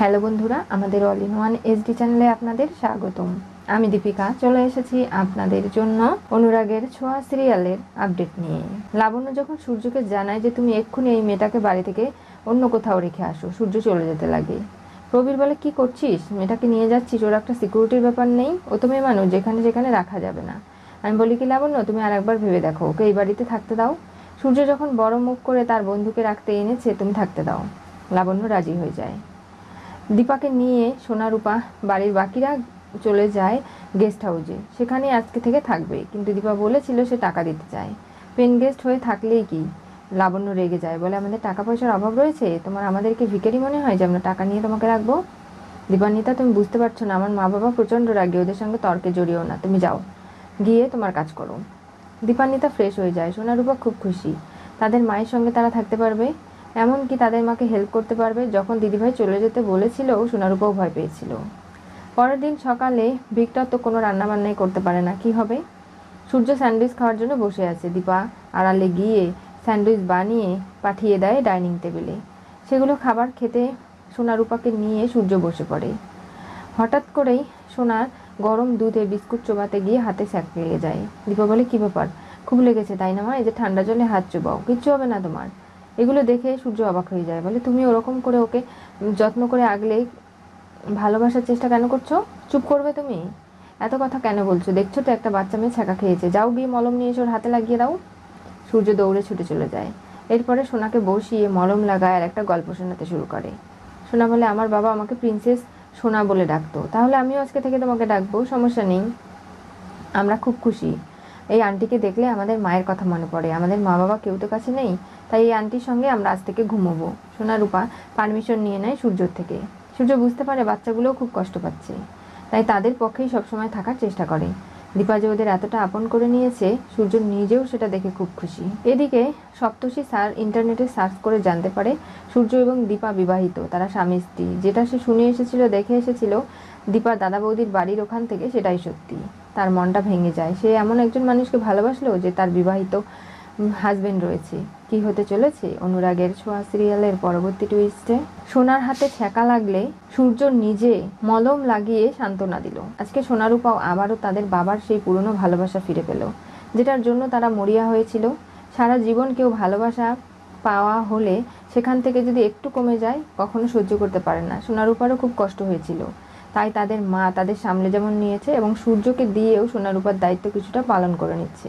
Hello বন্ধুরা, আমাদের all in one SD চ্যানেলে আপনাদের স্বাগতম। আমি দীপিকা, চলে এসেছি আপনাদের জন্য অনুরাগের ছোঁয়া সিরিয়ালের আপডেট নিয়ে। লাবণ্য যখন সূর্যকে জানায় যে তুমি এক্ষুনি এই মেয়েটাকে বাড়ি থেকে অন্য কোথাও রেখে আসো, সূর্য চলে যেতে লাগে। প্রবীর বলে, কি করছিস? মেয়েটাকে নিয়ে যাচ্ছিস? ওর একটা সিকিউরিটির ব্যাপার নেই। ও তো মেয়ে মানুষ, যেখানে যেখানে রাখা যাবে না। আমি বলি, কি লাবণ্য? তুমি আর একবার ভেবে দেখো। ওকে এই বাড়িতে থাকতে দাও। সূর্য যখন বড় মুখ করে তার বন্ধুকে রাখতে এনেছে, তুমি থাকতে দাও। লাবণ্য রাজি হয়ে যায়। দীপাকে নিয়ে সোনা রূপা বাড়ির বাকিরা চলে যায় গেস্ট হাউসে সেখানে আজকে থেকে থাকবে। কিন্তু দীপা বলেছিল সে টাকা দিতে চায়। পেন গেস্ট হয়ে থাকলেই কি লাবণ্য রেগে যায়। বলে, আমাদের টাকা পয়সার অভাব রয়েছে। তোমার আমাদেরকে ভিখারি মনে হয় যে আমরা টাকা নিয়ে তোমাকে রাখব? দীপান্বিতা তুমি বুঝতে পারছ না। আমার মা বাবা প্রচণ্ড রাগে। ওদের সঙ্গে তর্কে জড়িও না। তুমি যাও। গিয়ে তোমার কাজ করো। দীপান্বিতা ফ্রেশ হয়ে যায়। সোনারূপা খুব খুশি। তাদের মায়ের সঙ্গে তারা থাকতে পারবে। এমনকি তাদের মাকে হেল্প করতে পারবে যখন দিদিভাই চলে যেতে বলেছিল সোনারূপাও ভয় পেয়েছিল। পরের দিন সকালে ভিক্টর তো কোনো রান্নাবান্নাই করতে পারে না, কি হবে? সূর্য স্যান্ডউইচ খাওয়ার জন্য বসে আছে। দীপা আড়ালে গিয়ে স্যান্ডউইচ বানিয়ে পাঠিয়ে দেয় ডাইনিং টেবিলে। সেগুলো খাবার খেতে সোনারূপাকে নিয়ে সূর্য বসে পড়ে। হঠাৎ করেই সোনার গরম দুধে বিস্কুট চোবাতে গিয়ে হাতে স্যাক লেগে যায়। দীপা বলে, কী ব্যাপার? খুব লেগেছে, তাই না মা? এই যে ঠান্ডা জলে হাত চোবাও। কিচ্ছু হবে না তোমার। এগুলো দেখে সূর্য অবাক হয়ে যায়। বলে, তুমি ওরকম করে ওকে যত্ন করে আগলে ভালোবাসার চেষ্টা কেন করছ? চুপ করবে তুমি? এত কথা কেন বলছো? দেখছ তো একটা বাচ্চা মেয়ে ছ্যাঁকা খেয়েছে। যাও গিয়ে মলম নিয়ে এসে ওর হাতে লাগিয়ে দাও। সূর্য দৌড়ে ছুটে চলে যায়। এরপরে সোনাকে বসিয়ে মলম লাগায় আর একটা গল্প শোনাতে শুরু করে। সোনা বলে, আমার বাবা আমাকে প্রিন্সেস সোনা বলে ডাকতো। তাহলে আমিও আজকে থেকে তোমাকে ডাকবো, সমস্যা নেই। আমরা খুব খুশি। এই আন্টিকে দেখলে আমাদের মায়ের কথা মনে পড়ে। আমাদের মা বাবা কেউ তো কাছে নেই, তাই এই আন্টির সঙ্গে আমরা আজ থেকে ঘুমোবো। সোনা রূপা পারমিশন নিয়ে নেয় সূর্যর থেকে। সূর্য বুঝতে পারে বাচ্চাগুলোও খুব কষ্ট পাচ্ছে, তাই তাদের পক্ষেই সবসময় থাকার চেষ্টা করে। দীপা যে ওদের এতটা আপন করে নিয়েছে, সূর্য নিজেও সেটা দেখে খুব খুশি। এদিকে সপ্তর্ষি স্যার ইন্টারনেটে সার্চ করে জানতে পারে, সূর্য এবং দীপা বিবাহিত, তারা স্বামী স্ত্রী। যেটা সে শুনে এসেছিল, দেখে এসেছিল, দীপা দাদা বৌদির বাড়ির ওখান থেকে সেটাই সত্যি। তার মনটা ভেঙে যায়। সে এমন একজন মানুষকে ভালোবাসলো যে তার বিবাহিত হাজবেন্ড রয়েছে। কি হতে চলেছে? অনুরাগের ছোঁয়া সিরিয়ালের পরবর্তী টুইস্টে সোনার হাতে ছেঁকা লাগলে সূর্য নিজে মলম লাগিয়ে সান্ত্বনা দিল। আজকে সোনারূপাও আবারও তাদের বাবার সেই পুরনো ভালোবাসা ফিরে পেল, যেটার জন্য তারা মরিয়া হয়েছিল। সারা জীবন কেউ ভালোবাসা পাওয়া হলে সেখান থেকে যদি একটু কমে যায়, কখনো সহ্য করতে পারে না। সোনারূপারও খুব কষ্ট হয়েছিল। তাই তাদের মা তাদের সামলে যেমন নিয়েছে এবং সূর্যকে দিয়েও সোনারূপার দায়িত্ব কিছুটা পালন করে নিচ্ছে।